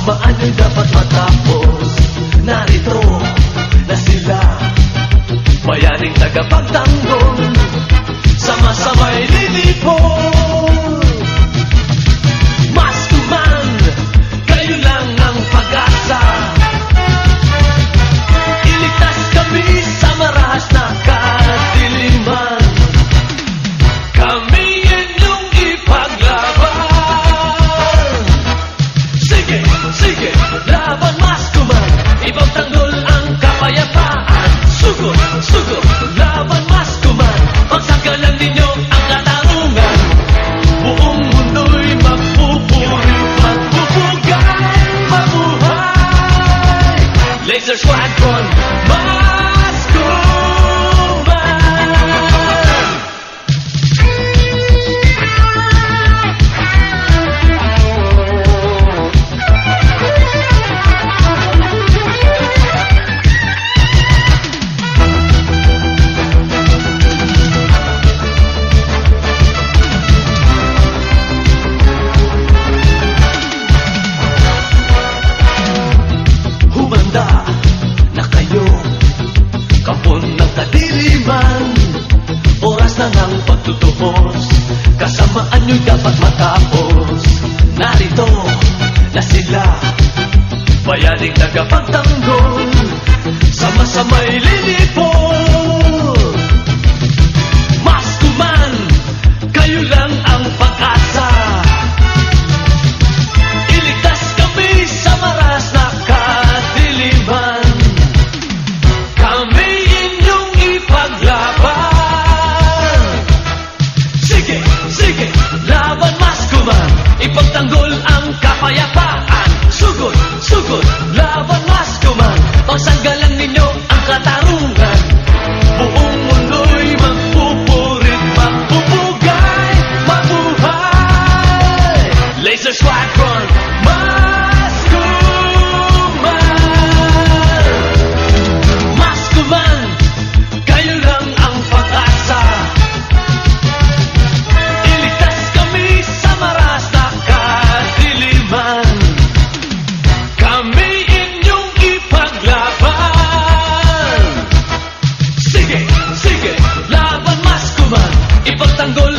Digmaan dapat matapos. Narito na sila. Bayaning tagapagtapos. It's a schlag one. Ngunit dapat matapos. Narito na sila. Bayaning tagapagtanggol Sama-sama'y lilipot kapayapaan Sugod, sugod, laban mas kuman. Pagsanggalan ninyo ang katarungan. Buong mundo'y magpupurit, magpupugay, mabuhay. Laser swag 不唱歌